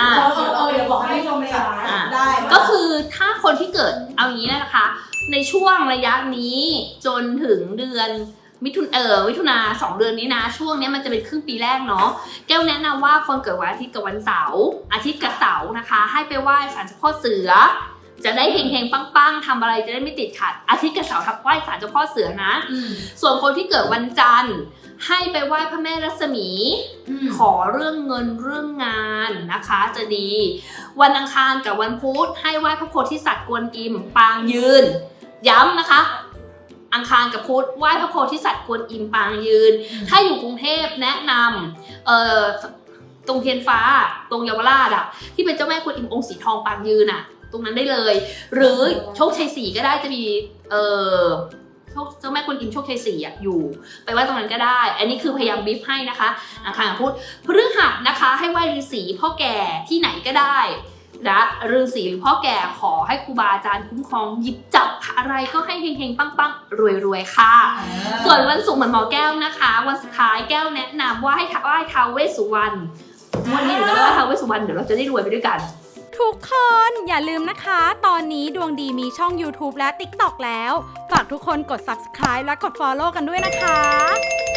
อ่าเออเออเออเดี๋ยวบอกให้ชมในร้านอ่าได้ก็คือถ้าคนที่เกิดเอาอย่างนี้นะคะ ในช่วงระยะนี้จนถึงเดือนมิถุนเออมิถุนาสองเดือนนี้นะ ช่วงเนี้ยมันจะเป็นครึ่งปีแรกเนาะแก้วแนะนำว่าคนเกิดวันอาทิตย์กับวันเสาร์อาทิตย์กับเสาร์นะคะ ให้ไปไหว้ศาลเจ้าพ่อเสือ จะได้เฮงๆปังๆทำอะไรจะได้ไม่ติดขัด อาทิตย์กับเสาร์ทับไหว้ศาลเจ้าพ่อเสือนะอืมส่วนคนที่เกิดวันจันทร์ให้ไปไหว้พระแม่รัศมีอืมขอเรื่องเงินเรื่องงานนะคะ จะดี วันอังคารกับวันพุธให้ไหว้พระโพธิสัตว์กวนอิม ปางยืน ย้ำนะคะอังคารกับพุธไหว้พระโพธิสัตว์กวนอิมปางยืน ถ้าอยู่กรุงเทพแนะนำเอ่อตรงเทียนฟ้า ตรงเยาวราชอะที่เป็นเจ้าแม่กวนอิมองค์สีทองปางยืนอะ ตรงนั้นได้เลย หรือโชคชัยศรีก็ได้จะมีเอ่อโชคเจ้าแม่กวนอิมโชคชัยศรีอะอยู่ ไปไหว้ตรงนั้นก็ได้ อันนี้คือพยายามบีฟให้นะคะอังคารกับพุธพฤหัสนะคะ ให้ไหว้ฤาษีพ่อแก่ที่ไหนก็ได้นะฤาษีหรือพ่อแก่ขอให้ครูบาอาจารย์คุ้มครองหยิบจับอะไรก็ให้เฮงๆ ปังๆ รวยๆ ค่ะ ส่วนวันศุกร์เหมือนหมอแก้วนะคะ วันสุดท้ายแก้วแนะนำว่าให้ไหว้ท้าวเวสสุวรรณวันนี้หนูจะไปไหว้ท้าวเวสสุวรรณเดี๋ยวเราจะได้รวยไปด้วยกัน ทุกคนอย่าลืมนะคะ ตอนนี้ดวงดีมีช่อง YouTube และ TikTok แล้ว ฝากทุกคนกด subscribe และกด follow กันด้วยนะคะ